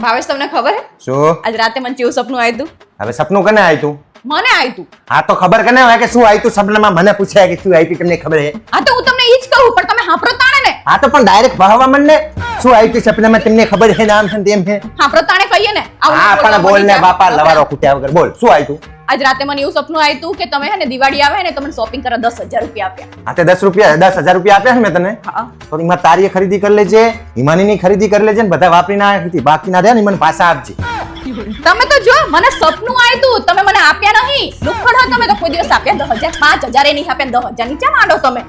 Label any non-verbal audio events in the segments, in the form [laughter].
ભાવેશ તમને ખબર હે? શું? આજ રાતે મને કેવું સપનું આવ્યું તું હવે સપનું કને આવ્યું તું મને આવ્યું તું હા તો ખબર કને હોય કે શું આવ્યું તું સપનામાં? મને પૂછાય કે શું આવ્યું તમને ખબર હે? હા તો હું તમને ઈ જ કહું પણ તમે હાંપરો હા તો પણ ડાયરેક્ટ ભાવવા મને શું આવ્યું તું સપનામાં તમને ખબર હે નામ છે ને તેમ છે? હાંભળો તાણે કહીએ ને હા પણ બોલ ને બાપા લવારો કૂટ્યા વગર. બોલ શું આવ્યું આજ રાતે મને એવું સપનું આવ્યું તું કે તમે હે ને દિવાળી આવે ને તમને શોપિંગ કરવા દસ હજાર રૂપિયા આપ્યા. હા તે દસ રૂપિયા દસ હજાર રૂપિયા આપ્યા છે મેં તને? હા. તો એમાં તારી ખરીદી કરી લેજે હિમાનીની ખરીદી કરી લેજે ને બધા વાપરી ના બાકી ના રહ્યા ને મને પાછા આપજે. તમે તો જો મને સપનું આવ્યું તમે મને આપ્યા નહીં. લુખડ હો તમે તો કોઈ દિવસ આપ્યા દસ હજાર પાંચ હજાર એ નહીં આપ્યા દસ હજાર નીચે માંડો તમે.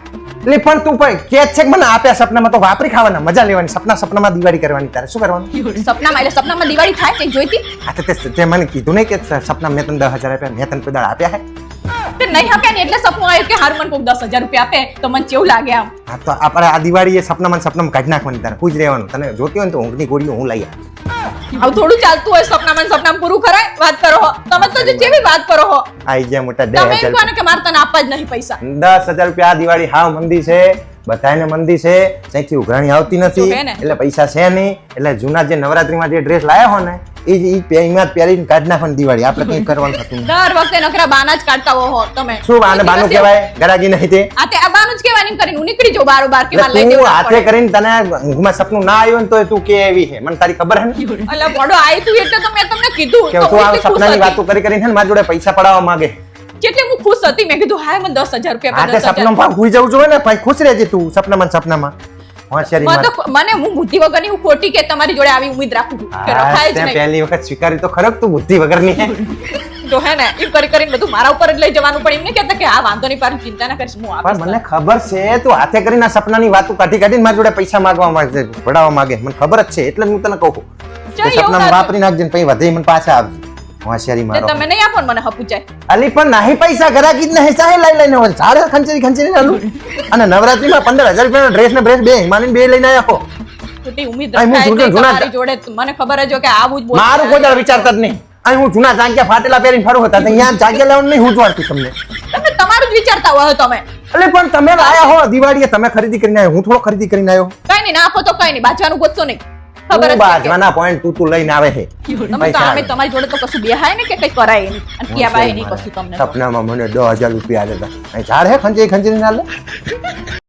એટલે પણ તું પણ કે છે કે મને આપ્યા સપનામાં? તો વાપરી ખાવાના મજા લેવાની. સપના સપનામાં દિવાળી કરવાની તારે. શું કરવાનું? સપનામાં એટલે સપનામાં દિવાળી થાય કે જોઈતી? હા તો મને કીધું નહીં કે સપના મેં તને દસ હજાર આપ્યા મેં તને પેદાળ આપ્યા હે? તે નહીં આપ્યા ને એટલે સપનું આવ્યું કે હારું મને કોઈક દસ હજાર રૂપિયા આપે તો મને કેવું લાગે આમ. હા તો આપણે આ દિવાળી એ સપનામાં ને સપનામાં કાઢી નાખવાની તારે પૂજ રહેવાનું. તને જોતી હોય ને તો ઊંઘની ગોળીઓ હું લઈ આવું થોડું ચાલતું હોય સપનામાં ને સપનામાં પૂરું કરાય વાત કરો હો. તમે તો જે જેવી વાત કરો હો. આઈ ગયા મોટા દસ તમે એમ હજાર કહો ને કે મારે તને આપવા જ નહીં પૈસા. દસ હજાર રૂપિયા આ દિવાળી હાવ મંદી છે. બધાને મંદી છે. ક્યાંયથી ઉઘરાણી આવતી નથી. હે. એટલે પૈસા છે નહીં. એટલે જૂના જે નવરાત્રીમાં જે ડ્રેસ લાયા હો ને એ જ ઈ પે- પહેરીને કાઢી નાખવાની દિવાળી. આપણે કંઈ કરવાનું થતું નથી. દર વખતે નકરા બાના જ કાઢતા હો તમે. શું આને બાનું કહેવાય? ગરાગી નહીં તે. આ તે આ બાનું જ કહેવાય એમ કરીને હું નીકળી જાઉં બાર બાર કે મારે લઈ તું જવું ના હાથે પડે. કરીને તને ઊંઘમાં સપનું ના આવ્યું ને તો તું કે એવી છે. મને તારી ખબર હે ને? અલા પડો આઈ તું એટલે તો મેં તમને કીધું. કે તો તું હું આ એટલી ખુશ સપનાની હતી. વાતો કરી કરીને છે ને મારી જોડે પૈસા પડાવવા માંગે. જેટલી હું ખુશ હતી. મેં કીધું હાય મને દસ હજાર રૂપિયા આપે, તે દસ હજાર. સપનામાં ખુઈ જવું જોઈએ ને? ભાઈ ખુશ રહેજે તું સપનામાં ને સપનામાં. હોશિયારી મને તો મને હું બુદ્ધિ વગરની હું ખોટી કે તમારી જોડે આવી ઉમ્મીદ રાખું કે રખાય જ નહીં. પહેલી વખત સ્વીકારી તો ખરક તું બુદ્ધિ વગરની હે? [laughs] તો હે ને એમ કરી કરીને બધું મારા ઉપર જ લઈ જવાનું પણ એમ નહીં કહેતા કે આ વાંધો નહીં પારું ચિંતા ના કરીશ હું પણ આપીશ મને ખબર છે તું હાથે કરીને આ સપનાની વાતો કાઢી કાઢીને મારી જોડે પૈસા માંગવા માંગે પડાવવા માંગે મને ખબર જ છે એટલે જ હું તને કહું સપનામાં વાપરી નાખજે પછી વધે મને પાછા આપજે હોશિયારી મારો તમે નહીં આપો મને હપુચાય અલી પણ નહીં પૈસા ઘરાકી જ નહીં ચાહે લઈ લઈને હોય. સારે ખંચેરી ખંચેરી ચાલુ. અને નવરાત્રીમાં પંદર હજાર રૂપિયાનો ડ્રેસ ને બ્રેસ બે હિમાલયન બે લઈને આવ્યા હો. ખોટી ઉમ્મીદ રખાય જોડે મને ખબર જ કે આવું જ. મારું કોઈ દાડો વિચારતા જ નહીં. અહીં હું જૂના જાંગ્યા ફાટેલા પહેરીને ફરું હતા અહીંયા જાગ્યા લેવાનું નહીં હું તમને. તમે તમારું જ વિચારતા હોય તમે. એટલે પણ તમે આયા હો દિવાળીએ તમે ખરીદી કરીને આવ્યો હું થોડો ખરીદી કરીને આવ્યો કઈ નહીં ના આપો તો કઈ નહીં બાજવાનું ગોતશો નહીં. ખબર જ કે- બાજવાના પોઈન્ટ તું તું લઈને આવે છે. તમે તો તમારી જોડે તો કશું બેહાય ને કે કઈ કરાય નહીં. અને કહેવાય નહીં કશું તમને સપનામાં મને દસ હજાર રૂપિયા આલ્યા હતા. અહીં ઝાડ હે ખંચેરી ખંચેરી ના લે.